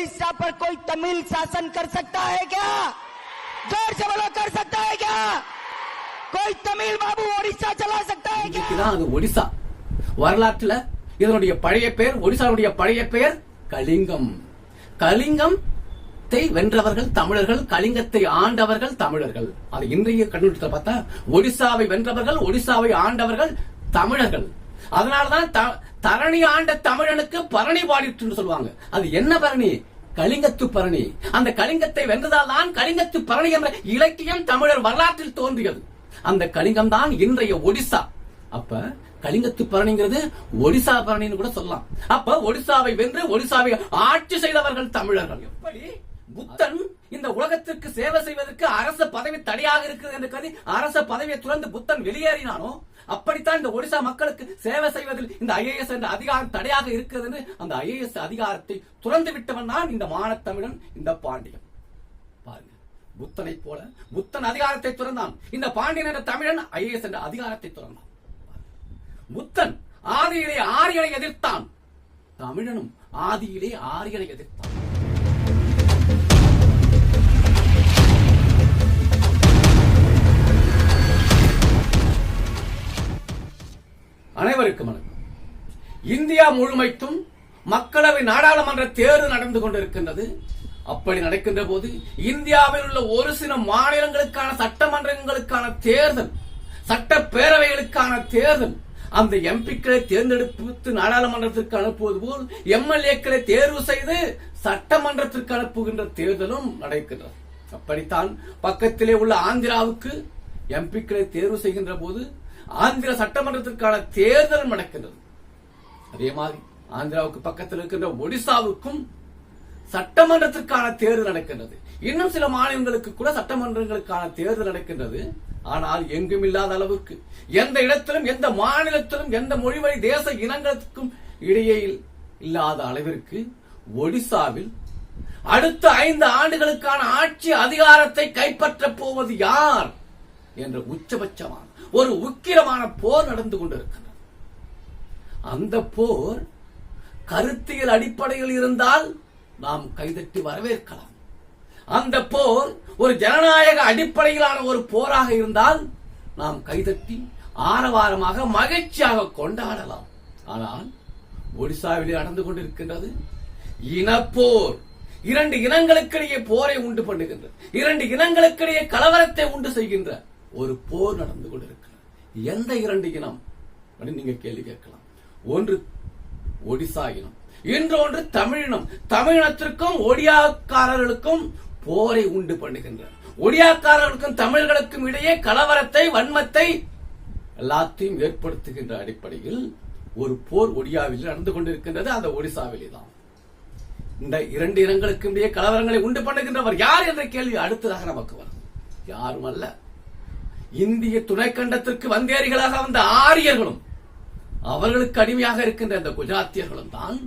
उड़ीसा पर कोई तमिल शासन कर सकता है क्या जोर से बोलो कर सकता है क्या कोई तमिल बाबू उड़ीसा चला सकता है क्या இதுக்குதான் அது ஒடிசா வரலாற்றுல இதனுடைய பழைய பெயர் ஒடிசாவுடைய பழைய பெயர் கலிங்கம் கலிங்கம் வென்றவர்கள் தமிழர்கள் கலிங்கத்தை ஆண்டவர்கள் தமிழர்கள் அது இன்றைய கண்ணோட்டத்தில் பார்த்தா ஒடிசாவை வென்றவர்கள் ஒடிசாவை ஆண்டவர்கள் தமிழர்கள் அதனாலதான் த- தரணி ஆண்ட தமிழனுக்கு பரணி பாடிட்டுன்னு சொல்லுவாங்க அது என்ன பரணி கலிங்கத்து பரணி. அந்த கலிங்கத்தை வென்றதால் தான் கலிங்கத்து பரணி என்ற இலக்கியம் தமிழர் வரலாற்றில் தோன்றியது. அந்த கலிங்கம் தான் இன்றைய ஒடிசா. அப்ப கலிங்கத்து பரணிங்கிறது ஒடிசா பரணின்னு கூட சொல்லலாம். அப்ப ஒடிசாவை வென்று ஒடிசாவை ஆட்சி செய்தவர்கள் தமிழர்கள். எப்படி? புத்தன் இந்த உலகத்திற்கு சேவை செய்வதற்கு அரச பதவி தடையாக இருக்கிறது என்று கருதி அரச பதவியை துறந்து புத்தன் வெளியேறினானோ அப்படித்தான் இந்த ஒடிசா மக்களுக்கு சேவை செய்வதில் இந்த ஐஏஎஸ் என்ற அதிகாரம் தடையாக இருக்கிறது என்று அந்த ஐஏஎஸ் அதிகாரத்தை துறந்து விட்டவன் தான் இந்த மானத்தமிழன் இந்த பாண்டியன். பாருங்க புத்தனை போல புத்தன் அதிகாரத்தை துறந்தான். இந்த பாண்டியன் என்ற தமிழன் ஐஏஎஸ் என்ற அதிகாரத்தை துறந்தான். புத்தன் ஆதியிலே ஆரியனை எதிர்த்தான். தமிழனும் ஆதியிலே ஆரியனை எதிர்த்தான். அனைவருக்கும் வணக்கம். இந்தியா முழுமைக்கும் மக்களவை நாடாளுமன்ற தேர்தல் நடந்து கொண்டிருக்கின்றது. அப்படி நடக்கின்ற போது இந்தியாவில் உள்ள ஒரு சில மாநிலங்களுக்கான சட்டமன்றங்களுக்கான தேர்தல் சட்டப்பேரவைகளுக்கான தேர்தல் அந்த எம்பிக்களை தேர்ந்தெடுத்து நாடாளுமன்றத்திற்கு அனுப்புவது போல் எம்எல்ஏக்களை தேர்வு செய்து சட்டமன்றத்திற்கு அனுப்புகின்ற தேர்தலும் நடக்கின்றது. அப்படித்தான் பக்கத்திலே உள்ள ஆந்திராவுக்கு எம்பிக்களை தேர்வு செய்கின்ற போது ஆந்திர சட்டமன்றத்திற்கான தேர்தல் நடக்கின்றது. அதே மாதிரி ஆந்திராவுக்கு பக்கத்தில் இருக்கின்ற ஒடிசாவுக்கும் சட்டமன்றத்திற்கான தேர்தல் நடக்கின்றது. இன்னும் சில மாநிலங்களுக்கு கூட சட்டமன்றங்களுக்கான தேர்தல் நடக்கின்றது. ஆனால் எங்கும் இல்லாத அளவுக்கு எந்த இடத்திலும் எந்த மாநிலத்திலும் எந்த மொழிவழி தேச இனங்களுக்கும் இடையே இல்லாத அளவிற்கு ஒடிசாவில் அடுத்த ஐந்து ஆண்டுகளுக்கான ஆட்சி அதிகாரத்தை கைப்பற்றப் போவது யார்? என்ற உச்சபட்சமான ஒரு உக்கிரமான போர் நடந்து கொண்டிருக்கிறது. அந்த போர் கருத்தியல் அடிப்படையில் இருந்தால் நாம் கைதட்டி வரவேற்கலாம். அந்த போர் ஒரு ஜனநாயக அடிப்படையிலான ஒரு போராக இருந்தால் நாம் கைதட்டி ஆரவாரமாக மகிழ்ச்சியாக கொண்டாடலாம். ஆனால் ஒடிசாவிலே நடந்து கொண்டிருக்கின்றது. இனப்போர் இரண்டு இனங்களுக்கிடையே போரை உண்டு பண்ணுகின்ற இரண்டு இனங்களுக்கிடையே கலவரத்தை உண்டு செய்கின்ற ஒரு போர் நடந்து கொண்டிருக்கிறது. எந்த இரண்டு இனம்? அப்படின்னு நீங்க கேள்வி கேட்கலாம். ஒன்று ஒடிசா இனம். இன்றொன்று தமிழினம் தமிழினத்திற்கும் ஒடியாக்காரர்களுக்கும் போரை உண்டு பண்ணுகின்றனர் ஒடியாக்காரர்களுக்கும் தமிழர்களுக்கும் இடையே கலவரத்தை வன்மத்தை எல்லாத்தையும் ஏற்படுத்துகின்ற அடிப்படையில் ஒரு போர் ஒடியாவில் நடந்து கொண்டிருக்கின்றது. அந்த ஒடிசாவிலே தான். இந்த இரண்டு இனங்களுக்கும் இடையே கலவரங்களை உண்டு பண்ணுகின்றவர் யார் என்ற கேள்வி அடுத்ததாக நமக்கு வரும். யாரும் அல்ல. இந்திய துணைக்கண்டத்திற்கு வந்தேரிகளாக வந்த ஆரியர்களும் அவர்களுக்கு அடிமையாக இருக்கின்ற இந்த குஜராத்தியர்களும் தான்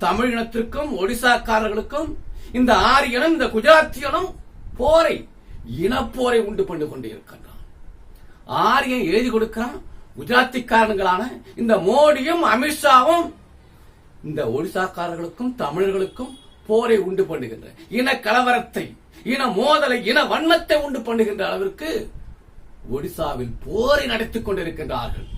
தமிழினத்திற்கும் ஒடிசாக்காரர்களுக்கும் இந்த ஆரியனும் இந்த குஜராத்தியனும் போரை இனப்போரை உண்டு பண்ணி கொண்டு இருக்கின்றான் ஆரியன் எழுதி கொடுக்கிறான் குஜராத்திக்காரங்களான இந்த மோடியும் அமித்ஷாவும் இந்த ஒடிசாக்காரர்களுக்கும் தமிழர்களுக்கும் போரை உண்டு பண்ணுகின்ற இன கலவரத்தை இன மோதலை இன வன்மத்தை உண்டு பண்ணுகின்ற அளவிற்கு ஒடிசாவில் போரை நடத்திக் கொண்டிருக்கின்றார்கள்.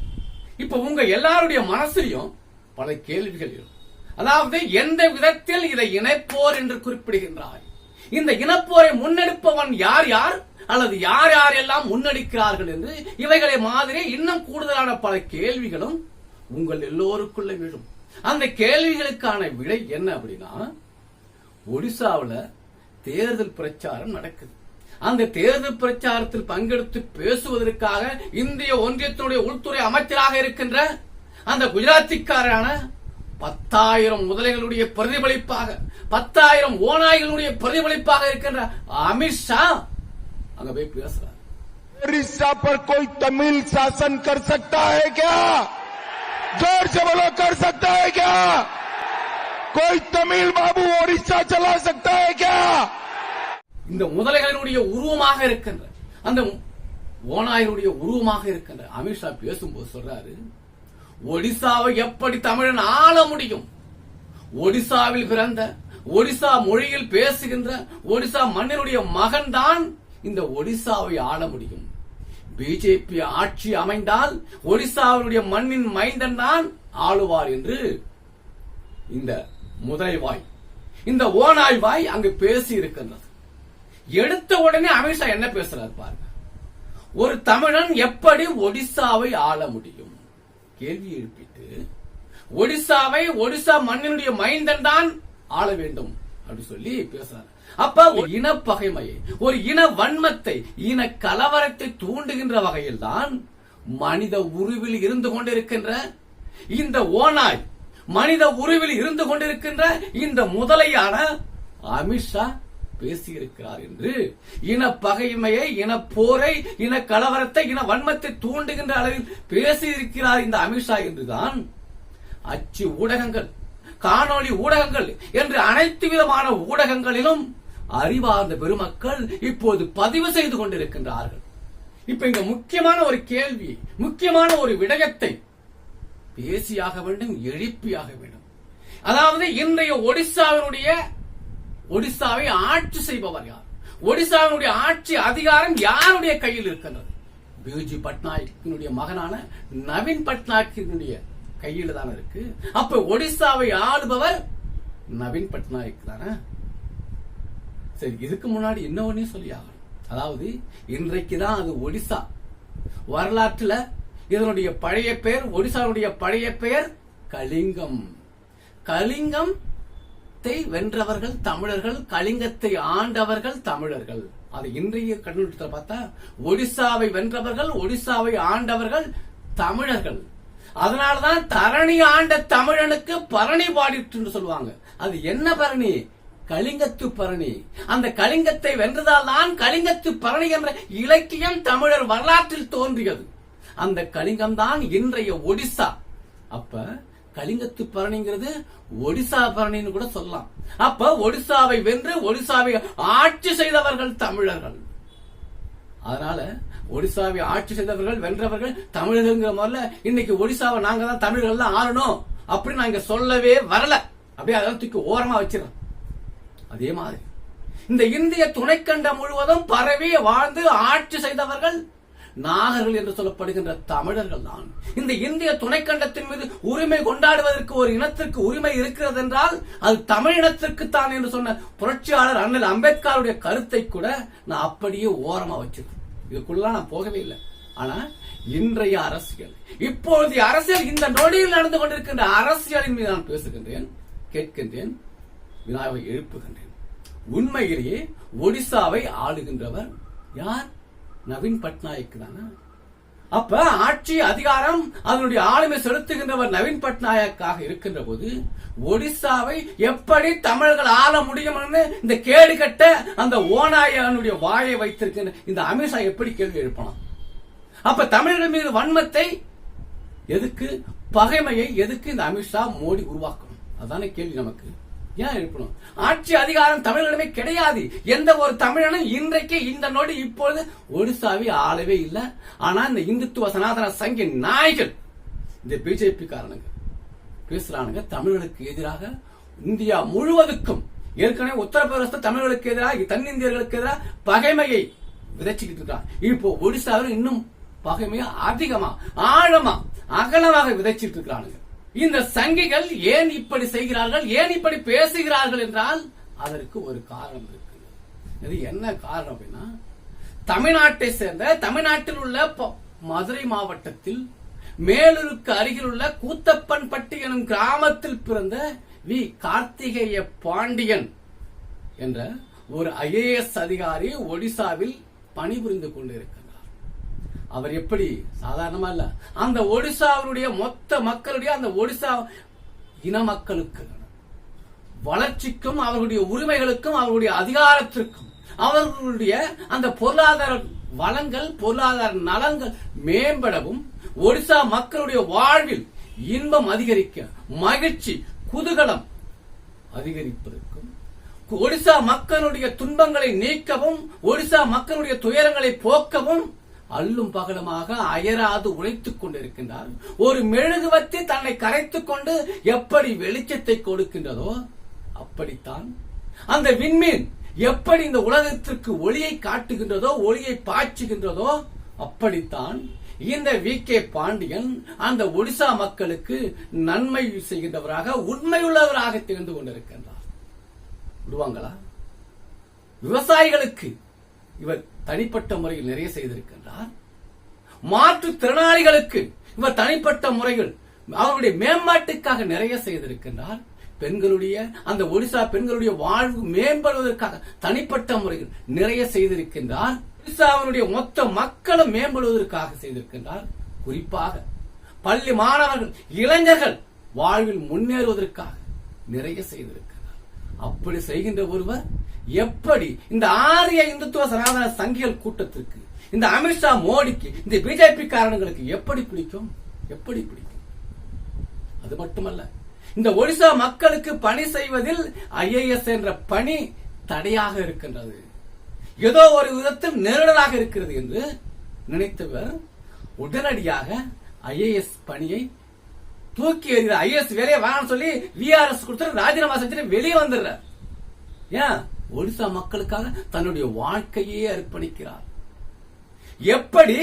இப்ப உங்க எல்லாருடைய மனசிலையும் பல கேள்விகள் இருக்கும் அதாவது எந்த விதத்தில் இதை இணைப்போர் என்று குறிப்பிடுகின்றார் இந்த இனப்போரை முன்னெடுப்பவன் யார் யார்? அல்லது யார் யார் எல்லாம் முன்னெடுக்கிறார்கள் என்று இவைகளை மாதிரி இன்னும் கூடுதலான பல கேள்விகளும் உங்கள் எல்லோருக்குள்ள விழும். அந்த கேள்விகளுக்கான விடை என்ன அப்படின்னா ஒடிசாவில் தேர்தல் பிரச்சாரம் நடக்குது. அந்த தேர்தல் பிரச்சாரத்தில் பங்கெடுத்து பேசுவதற்காக இந்திய ஒன்றியத்தினுடைய உள்துறை அமைச்சராக இருக்கின்ற அந்த குஜராத்திக்காரரான பத்தாயிரம் முதலைகளுடைய பிரதிபலிப்பாக பத்தாயிரம் ஓநாய்களுடைய பிரதிபலிப்பாக இருக்கின்ற அமித்ஷா அங்க போய் பேசுறாரு उड़ीसा पर कोई तमिल शासन कर सकता है क्या जोर से बोलो कर सकता है क्या कोई तमिल बाबू उड़ीसा चला सकता है क्या இந்த முதலைகளினுடைய உருவமாக இருக்கின்ற அந்த ஓநாயினுடைய உருவமாக இருக்கின்ற அமித்ஷா பேசும்போது சொல்றாரு ஒடிசாவை எப்படி தமிழன் ஆள முடியும்? ஒடிசாவில் பிறந்த ஒடிசா மொழியில் பேசுகின்ற ஒடிசா மண்ணினுடைய மகன்தான் இந்த ஒடிசாவை ஆள முடியும். பிஜேபி ஆட்சி அமைந்தால் ஒடிசாவினுடைய மண்ணின் மைந்தன் தான் ஆளுவார் என்று இந்த முதலை வாய் இந்த ஓனாய் வாய் அங்கு பேசி இருக்கின்றது. எடுத்த உடனே அமித்ஷா என்ன பேசுறாரு பாருங்க. ஒரு தமிழன் எப்படி ஒடிசாவை ஆள முடியும்? கேள்வி எழுப்பிட்டு ஒடிசாவை ஒடிசா மண்ணினுடைய மைந்தன் தான் ஆள வேண்டும் அப்படி சொல்லி பேசுறாரு. அப்ப ஒரு இனப்பகைமையை ஒரு இன வன்மத்தை இன கலவரத்தை தூண்டுகின்ற வகையில் தான் மனித உருவில் இருந்து கொண்டிருக்கின்ற இந்த ஓனாய் மனித உருவில் இருந்து கொண்டிருக்கின்ற இந்த முதலையான அமித்ஷா பேசியிருக்கிறார் என்று இன பகைமையை இன போரை இன கலவரத்தை இன வன்மத்தை தூண்டுகின்ற அளவில் பேசியிருக்கிறார் இந்த அமித்ஷா என்றுதான் அச்சு ஊடகங்கள் காணொளி ஊடகங்கள் என்று அனைத்து விதமான ஊடகங்களிலும் அறிவார்ந்த பெருமக்கள் இப்போது பதிவு செய்து கொண்டிருக்கின்றார்கள். இப்ப இங்க முக்கியமான ஒரு கேள்வி முக்கியமான ஒரு விடயத்தை பேசியாக வேண்டும் எழுப்பியாக வேண்டும். அதாவது இன்றைய ஒடிசாவினுடைய ஒடிசாவை ஆட்சி செய்பவர் யார்? ஒடிசாவினுடைய ஆட்சி அதிகாரம் யாருடைய கையில் இருக்கின்றது? பிஜு பட்நாயக்கினுடைய மகனான நவீன் பட்நாயக்கினுடைய கையில் தானே இருக்கு. அப்ப ஒடிசாவை ஆளுபவர் நவீன் பட்நாயக் தானே? சரி இதுக்கு முன்னாடி என்ன ஒன்னே சொல்லி ஆகணும். அதாவது இன்றைக்கு தான் அது ஒடிசா. வரலாற்றுல இதனுடைய பழைய பெயர் ஒடிசாவுடைய பழைய பெயர் கலிங்கம். கலிங்கம் வென்றவர்கள் தமிழர்கள் கலிங்கத்தை ஆண்டவர்கள் தமிழர்கள். அது இன்றைய கண்ணோட்டத்தில் பார்த்தா ஒடிசாவை வென்றவர்கள் ஒடிசாவை ஆண்டவர்கள் தமிழர்கள். அதனாலதான் தரணி ஆண்ட தமிழனுக்கு பரணி பாடிட்டு சொல்லுவாங்க. அது என்ன பரணி? கலிங்கத்து பரணி. அந்த கலிங்கத்தை வென்றதால் தான் கலிங்கத்து பரணி என்ற இலக்கியம் தமிழர் வரலாற்றில் தோன்றியது. அந்த கலிங்கம் தான் இன்றைய ஒடிசா. அப்ப கலிங்கத்து பரணிங்கிறது ஒடிசா பரணின்னு கூட சொல்லலாம். அப்ப ஒடிசாவை வென்று ஒடிசாவை ஆட்சி செய்தவர்கள் தமிழர்கள். அதனால ஒடிசாவை ஆட்சி செய்தவர்கள் வென்றவர்கள் தமிழர்கள்ங்கிற முதல்ல இன்னைக்கு ஒடிசாவை நாங்க தான் தமிழர்கள் தான் ஆளணும் அப்படின்னு நாங்க சொல்லவே வரல. அப்படியே அதெல்லாம் தூக்கி ஓரமா வச்சிடறோம் அதே மாதிரி இந்த இந்திய துணைக்கண்டம் முழுவதும் பரவி வாழ்ந்து ஆட்சி செய்தவர்கள் நாகர்கள் என்று சொல்லப்படுகின்ற தமிழர்கள் தான். இந்த இந்திய துணைக்கண்டத்தின் மீது உரிமை கொண்டாடுவதற்கு ஒரு இனத்திற்கு உரிமை இருக்கிறது என்றால் அது தமிழ் இனத்திற்கு தான் என்று சொன்ன புரட்சியாளர் அண்ணல் அம்பேத்கருடைய கருத்தை கூட நான் அப்படியே ஓரமா வச்சிருக்கேன். இதுக்குள்ள நான் போகவே இல்லை. ஆனா இன்றைய அரசியல். இப்பொழுது அரசியல் இந்த நொடியில் நடந்து கொண்டிருக்கின்ற அரசியலின் மீது நான் பேசுகின்றேன் கேட்கின்றேன் வினாவை எழுப்புகின்றேன். உண்மையிலேயே ஒடிசாவை ஆளுகின்றவர் யார்? நவீன் பட்நாயக் தானே? அப்ப ஆட்சி அதிகாரம் அதனுடைய ஆளுமை செலுத்துகின்றவர் நவீன் பட்நாயக்காக இருக்கின்ற போது ஒடிசாவை எப்படி தமிழர்கள் ஆள முடியும்னு இந்த கேடு கட்ட அந்த ஓனாயனுடைய வாயை வைத்திருக்கின்ற இந்த அமித்ஷா எப்படி கேள்வி எழுப்பலாம் அப்ப தமிழர்கள் மீது வன்மத்தை எதுக்கு? பகைமையை எதுக்கு இந்த அமித்ஷா மோடி உருவாக்கணும்? அதான கேள்வி நமக்கு. ஏன் இருக்கணும்? ஆட்சி அதிகாரம் தமிழர்களிடமே கிடையாது. எந்த ஒரு தமிழனும் இன்றைக்கு இந்த நொடி இப்பொழுது ஒடிசாவை ஆளவே இல்லை. ஆனா இந்த இந்துத்துவ சனாதன சங்க நாய்கள் இந்த பிஜேபி காரணங்க பேசுறானுங்க தமிழர்களுக்கு எதிராக. இந்தியா முழுவதுக்கும் ஏற்கனவே உத்தரப்பிரதேச தமிழர்களுக்கு எதிராக தென்னிந்தியர்களுக்கு எதிராக பகைமையை விதைச்சுக்கிட்டு இருக்கான் இப்போ ஒடிசாவில் இன்னும் பகைமையா அதிகமா ஆழமா அகலமாக விதைச்சிட்டு இருக்கிறானுங்க இந்த சங்கிகள் ஏன் இப்படி செய்கிறார்கள்? ஏன் இப்படி பேசுகிறார்கள் என்றால் அதற்கு ஒரு காரணம் இருக்கு இது என்ன காரணம் அப்படின்னா தமிழ்நாட்டை சேர்ந்த தமிழ்நாட்டில் உள்ள ப- மதுரை மாவட்டத்தில் மேலூருக்கு அருகில் உள்ள கூத்தப்பன்பட்டி எனும் கிராமத்தில் பிறந்த வி. கார்த்திகேய பாண்டியன் என்ற ஒரு ஐஏஎஸ் அதிகாரி ஒடிசாவில் பணிபுரிந்து கொண்டிருக்கிறார். அவர் எப்படி? சாதாரணமா இல்ல. அந்த ஒடிசாவினுடைய மொத்த மக்களுடைய அந்த ஒடிசா இன மக்களுக்கு வளர்ச்சிக்கும் அவர்களுடைய உரிமைகளுக்கும் அவர்களுடைய அதிகாரத்திற்கும் அவர்களுடைய அந்த பொருளாதார வளங்கள் பொருளாதார நலங்கள் மேம்படவும் ஒடிசா மக்களுடைய வாழ்வில் இன்பம் அதிகரிக்க மகிழ்ச்சி குதூகலம் அதிகரிப்பதற்கும் ஒடிசா மக்களுடைய துன்பங்களை நீக்கவும் ஒடிசா மக்களுடைய துயரங்களை போக்கவும் அல்லும் பகலுமாக அயராது உழைத்துக் கொண்டிருக்கின்றார். ஒரு மெழுகுவத்தி தன்னை கரைத்துக் கொண்டு எப்படி வெளிச்சத்தை கொடுக்கின்றதோ அப்படித்தான். அந்த விண்மீன் எப்படி இந்த உலகத்திற்கு ஒளியை காட்டுகின்றதோ ஒளியை பாய்ச்சுகின்றதோ அப்படித்தான். இந்த வி. கே. பாண்டியன் அந்த ஒடிசா மக்களுக்கு நன்மை செய்கின்றவராக உண்மையுள்ளவராக திகழ்ந்து கொண்டிருக்கின்றார். விடுவாங்களா? விவசாயிகளுக்கு இவர் தனிப்பட்ட முறையில் நிறைய செய்திருக்கின்றார். மாற்றுத்திறனாளிகளுக்கு இவர் தனிப்பட்ட முறையில் அவருடைய மேம்பாட்டுக்காக நிறைய செய்திருக்கின்றார். பெண்களுடைய அந்த ஒடிசா பெண்களுடைய வாழ்வு மேம்படுவதற்காக தனிப்பட்ட முறையில் நிறைய செய்திருக்கின்றார். ஒடிசாவினுடைய மொத்த மக்களும் மேம்படுவதற்காக செய்திருக்கின்றார். குறிப்பாக பள்ளி மாணவர்கள் இளைஞர்கள் வாழ்வில் முன்னேறுவதற்காக நிறைய செய்திருக்கிறார் அப்படி செய்கின்ற ஒருவர் எப்படி இந்த ஆரிய இந்துத்துவ சனாதன சங்கிகள் கூட்டத்திற்கு இந்த அமித்ஷா மோடிக்கு இந்த பிஜேபி காரணங்களுக்கு எப்படி பிடிக்கும்? எப்படி பிடிக்கும்? அது மட்டுமல்ல இந்த ஒடிசா மக்களுக்கு பணி செய்வதில் ஐஏஎஸ் என்ற பணி தடையாக இருக்கின்றது. ஏதோ ஒரு விதத்தில் நெருடலாக இருக்கிறது என்று நினைத்தவர் உடனடியாக ஐஏஎஸ் பணியை தூக்கி எறிகிறார். ஐஏஎஸ் வேலையை வேணாம்னு சொல்லி விஆர்எஸ் கொடுத்து ராஜினாமா செஞ்சுட்டு வெளியே வந்துடுறார். ஏன்? ஒடிசா மக்களுக்காக தன்னுடைய வாழ்க்கையே அர்ப்பணிக்கிறார். எப்படி?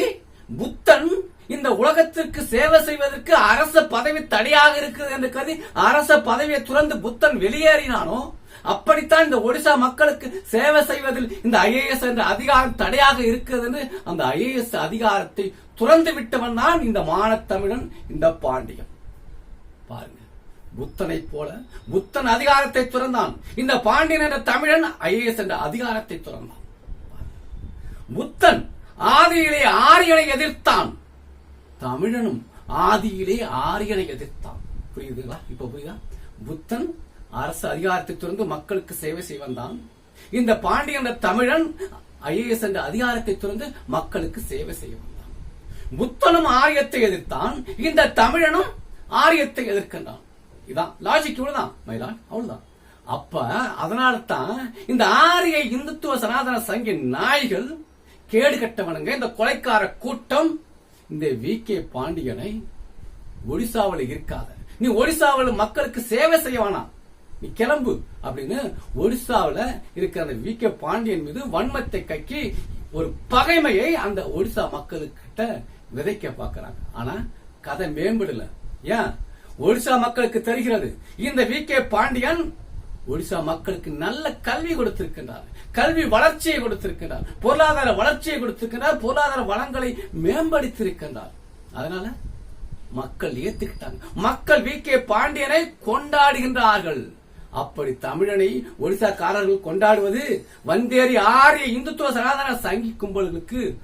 புத்தன் இந்த உலகத்திற்கு சேவை செய்வதற்கு அரச பதவி தடையாக இருக்குது என்று கருதி அரச பதவியை துறந்து புத்தன் வெளியேறினானோ அப்படித்தான் இந்த ஒடிசா மக்களுக்கு சேவை செய்வதில் இந்த ஐஏஎஸ் என்ற அதிகாரம் தடையாக இருக்கிறது என்று அந்த ஐஏஎஸ் அதிகாரத்தை துறந்து விட்டவன் தான் இந்த மானத்தமிழன் இந்த பாண்டியன். பாருங்க. புத்தனை போல புத்தன் அதிகாரத்தை துறந்தான். இந்த பாண்டியன் என்ற தமிழன் ஐஏஎஸ் என்ற அதிகாரத்தை துறந்தான். புத்தன் ஆதியிலே ஆரியனை எதிர்த்தான். தமிழனும் ஆதியிலே ஆரியனை எதிர்த்தான். புரியுதுங்களா? இப்ப புரியுதா? புத்தன் அரசு அதிகாரத்தை துறந்து மக்களுக்கு சேவை செய்வந்தான் இந்த பாண்டியன் என்ற தமிழன் ஐஏஎஸ் என்ற அதிகாரத்தை துறந்து மக்களுக்கு சேவை செய்ய வந்தான். புத்தனும் ஆரியத்தை எதிர்த்தான். இந்த தமிழனும் ஆரியத்தை எதிர்க்கின்றான். இதான். லாஜிக் இவ்வளவுதான். மயிலான் அவ்வளவுதான். அப்ப அதனால தான் இந்த ஆரிய இந்துத்துவ சனாதன சங்க நாய்கள் கேடு கட்டவனுங்க இந்த கொலைக்கார கூட்டம் இந்த வி. கே. பாண்டியனை ஒடிசாவில் இருக்காத. நீ ஒடிசாவில் மக்களுக்கு சேவை செய்ய வேணாம். நீ கிளம்பு அப்படின்னு ஒடிசாவில் இருக்கிற அந்த வி. கே. பாண்டியன் மீது வன்மத்தை கக்கி ஒரு பகைமையை அந்த ஒடிசா மக்களுக்கிட்ட விதைக்க பார்க்கறாங்க. ஆனா கதை மேம்படல. ஏன்? ஒடிசா மக்களுக்கு தெரிகிறது. இந்த வி. கே. பாண்டியன் ஒடிசா மக்களுக்கு நல்ல கல்வி கொடுத்திருக்கின்றார். கல்வி வளர்ச்சியை கொடுத்திருக்கின்றார். பொருளாதார வளர்ச்சியை கொடுத்திருக்கின்றார். பொருளாதார வளங்களை மேம்படுத்தியிருக்கின்றார். அதனால மக்கள் ஏத்துக்கிட்டாங்க. மக்கள் வி. கே. பாண்டியனை கொண்டாடுகின்றார்கள். அப்படி தமிழனை ஒடிசாக்காரர்கள் கொண்டாடுவது வந்தேறி ஆரிய இந்துத்துவ சனாதன சங்கி கும்பல்களுக்கு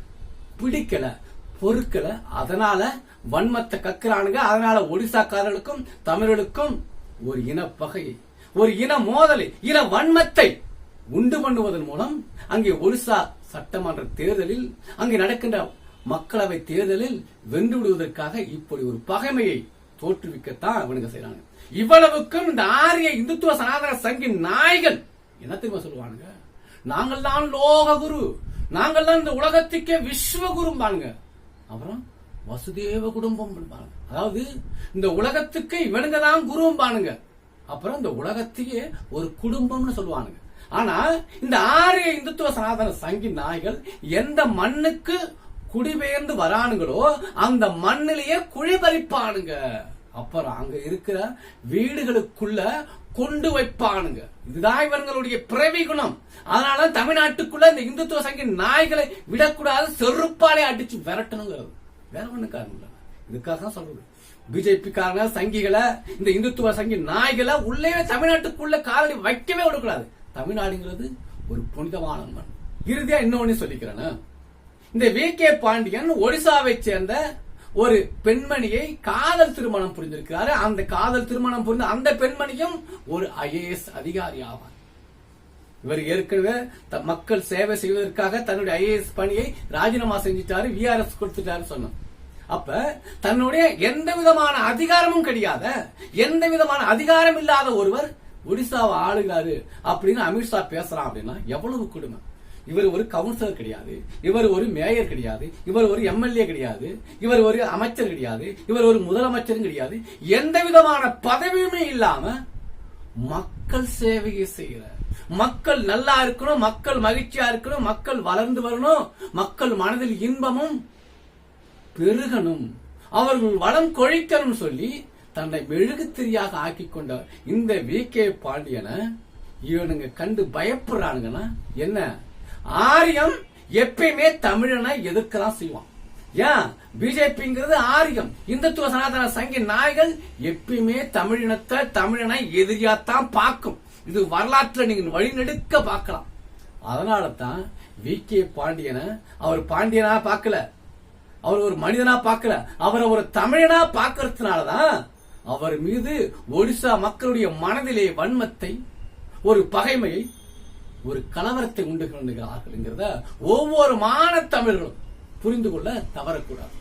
பிடிக்கல பொறுக்கல. அதனால வன்மத்தை கக்குறானுங்க. அதனால ஒடிசாக்காரர்களுக்கும் தமிழர்களுக்கும் ஒரு இன பகையை ஒரு இன மோதலை இன வன்மத்தை உண்டு பண்ணுவதன் மூலம் அங்கே ஒடிசா சட்டமன்ற தேர்தலில் அங்கே நடக்கின்ற மக்களவை தேர்தலில் வென்று விடுவதற்காக இப்படி ஒரு பகைமையை தோற்றுவிக்கத்தான் அவனுங்க செய்யறாங்க இவ்வளவுக்கும் இந்த ஆரிய இந்துத்துவ சனாதன சங்கின் நாய்கள் என்ன தெரியுமா சொல்லுவானுங்க? நாங்கள் தான் லோக குரு நாங்கள் தான் இந்த உலகத்துக்கே விஸ்வகுரு அப்புறம்? வசுதேவ குடும்பம் பாருங்க. அதாவது இந்த உலகத்துக்கு இவனுங்க தான் குருவும் பானுங்க. அப்புறம் இந்த உலகத்தையே ஒரு குடும்பம்னு சொல்லுவானுங்க. ஆனா இந்த ஆரிய இந்துத்துவ சனாதன சங்கி நாய்கள் எந்த மண்ணுக்கு குடிபெயர்ந்து வரானுங்களோ அந்த மண்ணிலேயே குழிபறிப்பானுங்க. அப்புறம் அங்க இருக்கிற வீடுகளுக்குள்ள கொண்டு வைப்பானுங்க. இதுதான் இவர்களுடைய பிறவி குணம். அதனால தமிழ்நாட்டுக்குள்ள இந்த இந்துத்துவ சங்கி நாய்களை விடக்கூடாது செருப்பாலே அடிச்சு விரட்டணுங்கிறது. வேற ஒண்ணு காரணம் இல்ல. இதுக்காக தான் சொல்றது. பிஜேபிக்காரங்க சங்கிகளை இந்த இந்துத்துவ சங்கி நாய்களை உள்ளே தமிழ்நாட்டுக்குள்ள காலடி வைக்கவே விடக்கூடாது தமிழ்நாடுங்கிறது ஒரு புனிதமான மண். இறுதியா இன்னொன்னு சொல்லிக்கிறேன். இந்த வி. கே. பாண்டியன் ஒடிசாவை சேர்ந்த ஒரு பெண்மணியை காதல் திருமணம் புரிந்திருக்கிறாரு. அந்த காதல் திருமணம் புரிந்த அந்த பெண்மணியும் ஒரு ஐஏஎஸ் அதிகாரி ஆவார். இவர் ஏற்கனவே த- மக்கள் சேவை செய்வதற்காக தன்னுடைய ஐஏஎஸ் பணியை ராஜினாமா செஞ்சிட்டாரு விஆர்எஸ் கொடுத்துட்டாரு சொன்னோம் அப்ப தன்னுடைய எந்த விதமான அதிகாரமும் கிடையாத எந்த விதமான அதிகாரம் இல்லாத ஒருவர் ஒடிசாவை ஆளுகிறாரு அப்படின்னு அமித்ஷா பேசுறான் அப்படின்னா எவ்வளவு கொடுமை. இவர் ஒரு கவுன்சிலர் கிடையாது இவர் ஒரு மேயர் கிடையாது இவர் ஒரு எம்எல்ஏ கிடையாது இவர் ஒரு அமைச்சர் கிடையாது இவர் ஒரு முதலமைச்சரும் கிடையாது. எந்த விதமான பதவியுமே இல்லாம மக்கள் சேவையை செய்கிறார் மக்கள் நல்லா இருக்கணும் மக்கள் மகிழ்ச்சியா இருக்கணும் மக்கள் வளர்ந்து வரணும் மக்கள் மனதில் இன்பமும் பெருகணும். அவர்கள் வளம் கொழிக்கணும் சொல்லி தன்னை மெழுகுத்திரியாக ஆக்கி கொண்டவர் இந்த வி. கே. பாண்டியனை இவனுங்க கண்டு பயப்படுறானுங்கன்னா என்ன? ஆரியம் எப்பயுமே தமிழனை எதிர்க்கதான் செய்வான். ஏன்? பிஜேபிங்கிறது ஆரியம். இந்துத்துவ சனாதன சங்க நாய்கள் எப்பயுமே தமிழினத்தை தமிழனை எதிரியாத்தான் பார்க்கும். இது வரலாற்றுல நீங்க வழிநெடுக்க பார்க்கலாம். அதனால தான் வி. கே. பாண்டியனை அவர் பாண்டியனா பார்க்கல. அவர் ஒரு மனிதனா பார்க்கல. அவரை ஒரு தமிழனா பார்க்கறதுனாலதான் அவர் மீது ஒடிசா மக்களுடைய மனதிலே வன்மத்தை ஒரு பகைமையை ஒரு கலவரத்தை உண்டு கொண்டுகிறார்கள் என்கிறத ஒவ்வொரு மான தமிழர்களும் புரிந்து கொள்ள தவறக்கூடாது.